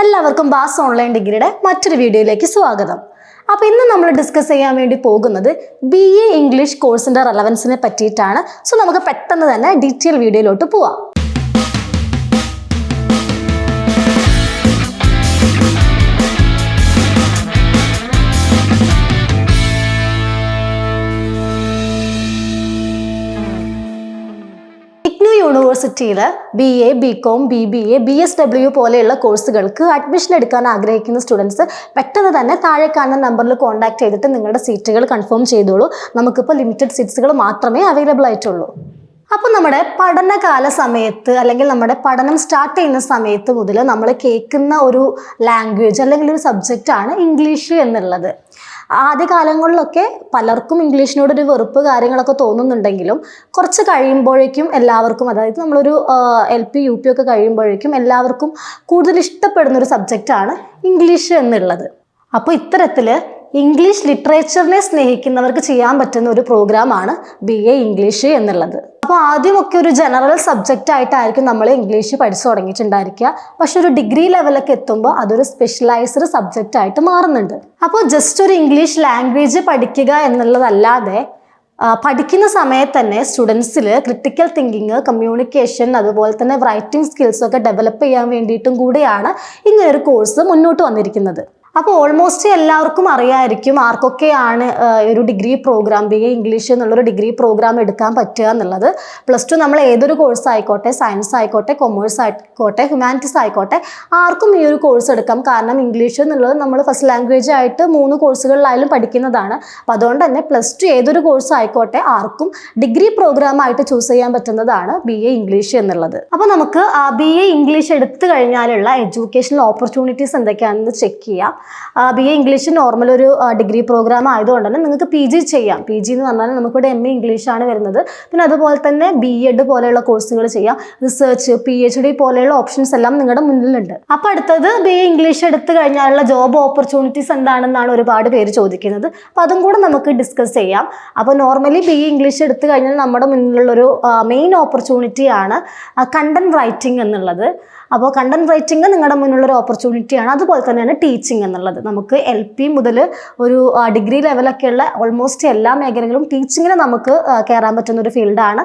എല്ലാവർക്കും ബാസ് ഓൺലൈൻ ഡിഗ്രിയുടെ മറ്റൊരു വീഡിയോയിലേക്ക് സ്വാഗതം. അപ്പോൾ ഇന്ന് നമ്മൾ ഡിസ്കസ് ചെയ്യാൻ വേണ്ടി പോകുന്നത് ബി എ ഇംഗ്ലീഷ് കോഴ്സിന്റെ റെലവൻസിനെ പറ്റിയിട്ടാണ്. സോ നമുക്ക് പെട്ടെന്ന് തന്നെ ഡീറ്റെയിൽ വീഡിയോയിലോട്ട് പോവാം. യൂണിവേഴ്സിറ്റിയിൽ B A B Com B B A B S W പോലെയുള്ള കോഴ്സുകൾക്ക് അഡ്മിഷൻ എടുക്കാൻ ആഗ്രഹിക്കുന്ന സ്റ്റുഡൻസ് പെട്ടെന്ന് തന്നെ താഴെ കാണുന്ന നമ്പറിൽ കോൺടാക്ട് ചെയ്തിട്ട് നിങ്ങളുടെ സീറ്റുകൾ കൺഫേം ചെയ്തോളൂ. നമുക്കിപ്പോൾ ലിമിറ്റഡ് സീറ്റ്സുകൾ മാത്രമേ അവൈലബിൾ ആയിട്ടുള്ളൂ. അപ്പോൾ നമ്മുടെ പഠനകാല സമയത്ത് അല്ലെങ്കിൽ നമ്മുടെ പഠനം സ്റ്റാർട്ട് ചെയ്യുന്ന സമയത്ത് മുതൽ നമ്മൾ കേൾക്കുന്ന ഒരു ലാംഗ്വേജ് അല്ലെങ്കിൽ ഒരു സബ്ജക്റ്റാണ് ഇംഗ്ലീഷ് എന്നുള്ളത്. ആദ്യ കാലങ്ങളിലൊക്കെ പലർക്കും ഇംഗ്ലീഷിനോട് ഒരു വെറുപ്പ് കാര്യങ്ങളൊക്കെ തോന്നുന്നുണ്ടെങ്കിലും കുറച്ച് കഴിയുമ്പോഴേക്കും എല്ലാവർക്കും അതായത് നമ്മളൊരു എൽ പി യു പി ഒക്കെ കഴിയുമ്പോഴേക്കും എല്ലാവർക്കും കൂടുതൽ ഇഷ്ടപ്പെടുന്ന ഒരു സബ്ജക്റ്റാണ് ഇംഗ്ലീഷ് എന്നുള്ളത്. അപ്പോൾ ഇത്തരത്തിൽ ഇംഗ്ലീഷ് ലിറ്ററേച്ചറിനെ സ്നേഹിക്കുന്നവർക്ക് ചെയ്യാൻ പറ്റുന്ന ഒരു പ്രോഗ്രാമാണ് ബി എ ഇംഗ്ലീഷ് എന്നുള്ളത്. അപ്പോൾ ആദ്യമൊക്കെ ഒരു ജനറൽ സബ്ജക്റ്റ് ആയിട്ടായിരിക്കും നമ്മൾ ഇംഗ്ലീഷ് പഠിച്ചു തുടങ്ങിയിട്ടുണ്ടായിരിക്കുക. പക്ഷെ ഒരു ഡിഗ്രി ലെവലൊക്കെ എത്തുമ്പോൾ അതൊരു സ്പെഷ്യലൈസ്ഡ് സബ്ജക്റ്റ് ആയിട്ട് മാറുന്നുണ്ട്. അപ്പോൾ ജസ്റ്റ് ഒരു ഇംഗ്ലീഷ് ലാംഗ്വേജ് പഠിക്കുക എന്നുള്ളതല്ലാതെ പഠിക്കുന്ന സമയത്ത് തന്നെ സ്റ്റുഡൻസിൽ ക്രിട്ടിക്കൽ തിങ്കിങ് കമ്മ്യൂണിക്കേഷൻ അതുപോലെ തന്നെ റൈറ്റിംഗ് സ്കിൽസ് ഒക്കെ ഡെവലപ്പ് ചെയ്യാൻ വേണ്ടിയിട്ടും കൂടിയാണ് ഇങ്ങനെ ഒരു കോഴ്സ് മുന്നോട്ട് വന്നിരിക്കുന്നത്. അപ്പോൾ ഓൾമോസ്റ്റ് എല്ലാവർക്കും അറിയായിരിക്കും ആർക്കൊക്കെയാണ് ഒരു degree programme B A English എന്നുള്ളൊരു ഡിഗ്രി പ്രോഗ്രാം എടുക്കാൻ പറ്റുക എന്നുള്ളത്. പ്ലസ് ടു നമ്മൾ ഏതൊരു കോഴ്സ് ആയിക്കോട്ടെ സയൻസ് ആയിക്കോട്ടെ കൊമേഴ്സ് ആയിക്കോട്ടെ ഹ്യൂമാനിറ്റീസ് ആയിക്കോട്ടെ ആർക്കും ഈ ഒരു കോഴ്സ് എടുക്കാം. കാരണം ഇംഗ്ലീഷ് എന്നുള്ളത് നമ്മൾ ഫസ്റ്റ് ലാംഗ്വേജ് ആയിട്ട് മൂന്ന് കോഴ്സുകളിലായാലും പഠിക്കുന്നതാണ്. അപ്പോൾ അതുകൊണ്ട് തന്നെ പ്ലസ് ടു ഏതൊരു കോഴ്സ് ആയിക്കോട്ടെ ആർക്കും ഡിഗ്രി പ്രോഗ്രാം ആയിട്ട് ചൂസ് ചെയ്യാൻ പറ്റുന്നതാണ് ബി എ ഇംഗ്ലീഷ് എന്നുള്ളത്. അപ്പോൾ നമുക്ക് ബി എ ഇംഗ്ലീഷ് എടുത്തു കഴിഞ്ഞാലുള്ള എഡ്യൂക്കേഷണൽ ഓപ്പർച്യൂണിറ്റീസ് എന്തൊക്കെയാണെന്ന് ചെക്ക് ചെയ്യാം. ബി എ ഇംഗ്ലീഷ് നോർമൽ ഒരു ഡിഗ്രി പ്രോഗ്രാം ആയതുകൊണ്ട് തന്നെ നിങ്ങൾക്ക് പി ജി ചെയ്യാം. പി ജി എന്ന് പറഞ്ഞാൽ നമുക്കിവിടെ എം എ ആണ് വരുന്നത്. പിന്നെ അതുപോലെ തന്നെ ബി എഡ് പോലെയുള്ള കോഴ്സുകൾ ചെയ്യാം. റിസർച്ച് പി എച്ച് ഡി പോലെയുള്ള ഓപ്ഷൻസ് എല്ലാം നിങ്ങളുടെ മുന്നിലുണ്ട്. അപ്പോൾ അടുത്തത് ബി എ ഇംഗ്ലീഷ് എടുത്തു കഴിഞ്ഞാലുള്ള ജോബ് ഓപ്പർച്യൂണിറ്റീസ് എന്താണെന്നാണ് ഒരുപാട് പേര് ചോദിക്കുന്നത്. അപ്പോൾ അതും കൂടെ നമുക്ക് ഡിസ്കസ് ചെയ്യാം. അപ്പോൾ നോർമലി ബി എ ഇംഗ്ലീഷ് എടുത്തു കഴിഞ്ഞാൽ നമ്മുടെ മുന്നിലുള്ളൊരു മെയിൻ ഓപ്പർച്യൂണിറ്റിയാണ് കണ്ടന്റ് റൈറ്റിംഗ് എന്നുള്ളത്. അപ്പോൾ കണ്ടന്റ് റൈറ്റിംഗ് നിങ്ങളുടെ മുന്നിലുള്ള മുന്നിലുള്ളൊരു ഓപ്പർച്യൂണിറ്റിയാണ് അതുപോലെ തന്നെയാണ് ടീച്ചിങ് എന്നുള്ളത്. നമുക്ക് എൽ പി മുതൽ ഒരു ഡിഗ്രി ലെവലൊക്കെയുള്ള ഓൾമോസ്റ്റ് എല്ലാ മേഖലകളും ടീച്ചിങ്ങിന് നമുക്ക് കയറാൻ പറ്റുന്ന ഒരു ഫീൽഡാണ്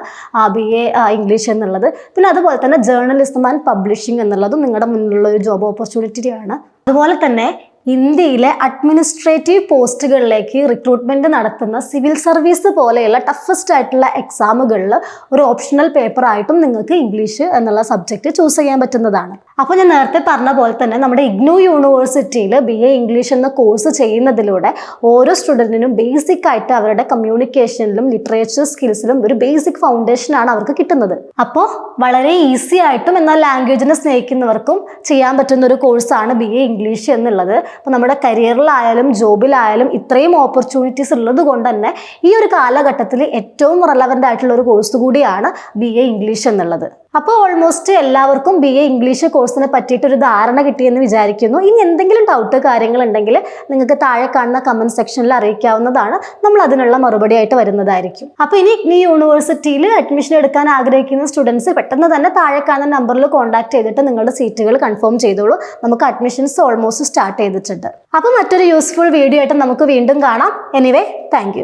ബി എ ഇംഗ്ലീഷ് എന്നുള്ളത്. പിന്നെ അതുപോലെ തന്നെ ജേർണലിസം ആൻഡ് പബ്ലിഷിംഗ് എന്നുള്ളതും നിങ്ങളുടെ മുന്നിലുള്ള ഒരു ജോബ് ഓപ്പർച്യൂണിറ്റിയാണ് അതുപോലെ തന്നെ ഇന്ത്യയിലെ അഡ്മിനിസ്ട്രേറ്റീവ് പോസ്റ്റുകളിലേക്ക് റിക്രൂട്ട്മെന്റ് നടത്തുന്ന സിവിൽ സർവീസ് പോലെയുള്ള ടഫസ്റ്റ് ആയിട്ടുള്ള എക്സാമുകളിൽ ഒരു ഓപ്ഷണൽ പേപ്പർ ആയിട്ടും നിങ്ങൾക്ക് ഇംഗ്ലീഷ് എന്നുള്ള സബ്ജക്റ്റ് ചൂസ് ചെയ്യാൻ പറ്റുന്നതാണ്. അപ്പോൾ ഞാൻ നേരത്തെ പറഞ്ഞ പോലെ തന്നെ നമ്മുടെ ഇഗ്നു യൂണിവേഴ്സിറ്റിയിൽ ബി എ ഇംഗ്ലീഷ് എന്ന കോഴ്സ് ചെയ്യുന്നതിലൂടെ ഓരോ സ്റ്റുഡന്റിനും ബേസിക് ആയിട്ട് അവരുടെ കമ്മ്യൂണിക്കേഷനിലും ലിറ്ററേച്ചർ സ്കിൽസിലും ഒരു ബേസിക് ഫൗണ്ടേഷനാണ് അവർക്ക് കിട്ടുന്നത്. അപ്പോൾ വളരെ ഈസി ആയിട്ടും എന്നാൽ ലാംഗ്വേജിനെ സ്നേഹിക്കുന്നവർക്കും ചെയ്യാൻ പറ്റുന്ന ഒരു കോഴ്സാണ് ബി എ ഇംഗ്ലീഷ് എന്നുള്ളത്. അപ്പോൾ നമ്മുടെ കരിയറിലായാലും ജോബിലായാലും ഇത്രയും ഓപ്പർച്യൂണിറ്റീസ് ഉള്ളത് കൊണ്ട് തന്നെ ഈ ഒരു കാലഘട്ടത്തിൽ ഏറ്റവും റെലവന്റ് ആയിട്ടുള്ള ഒരു കോഴ്സ് കൂടിയാണ് ബി എ ഇംഗ്ലീഷ് എന്നുള്ളത്. അപ്പോൾ ഓൾമോസ്റ്റ് എല്ലാവർക്കും ബി എ ഇംഗ്ലീഷ് കോഴ്സിനെ പറ്റിയിട്ട് ഒരു ധാരണ കിട്ടിയെന്ന് വിചാരിക്കുന്നു. ഇനി എന്തെങ്കിലും ഡൗട്ട് കാര്യങ്ങൾ കാര്യങ്ങളുണ്ടെങ്കിൽ നിങ്ങൾക്ക് താഴെ കാണുന്ന കമന്റ് സെക്ഷനിൽ അറിയിക്കാവുന്നതാണ്. നമ്മൾ അതിനുള്ള മറുപടി ആയിട്ട് വരുന്നതായിരിക്കും. അപ്പോൾ ഇനി ഇഗ്നി യൂണിവേഴ്സിറ്റിയിൽ അഡ്മിഷൻ എടുക്കാൻ ആഗ്രഹിക്കുന്ന സ്റ്റുഡൻസ് പെട്ടെന്ന് തന്നെ താഴെ കാണുന്ന നമ്പറിൽ കോൺടാക്ട് ചെയ്തിട്ട് നിങ്ങളുടെ സീറ്റുകൾ കൺഫേം ചെയ്തോളൂ. നമുക്ക് അഡ്മിഷൻസ് ഓൾമോസ്റ്റ് സ്റ്റാർട്ട് ചെയ്തിട്ടുണ്ട്. അപ്പോൾ മറ്റൊരു യൂസ്ഫുൾ വീഡിയോ ആയിട്ട് നമുക്ക് വീണ്ടും കാണാം. Anyway thank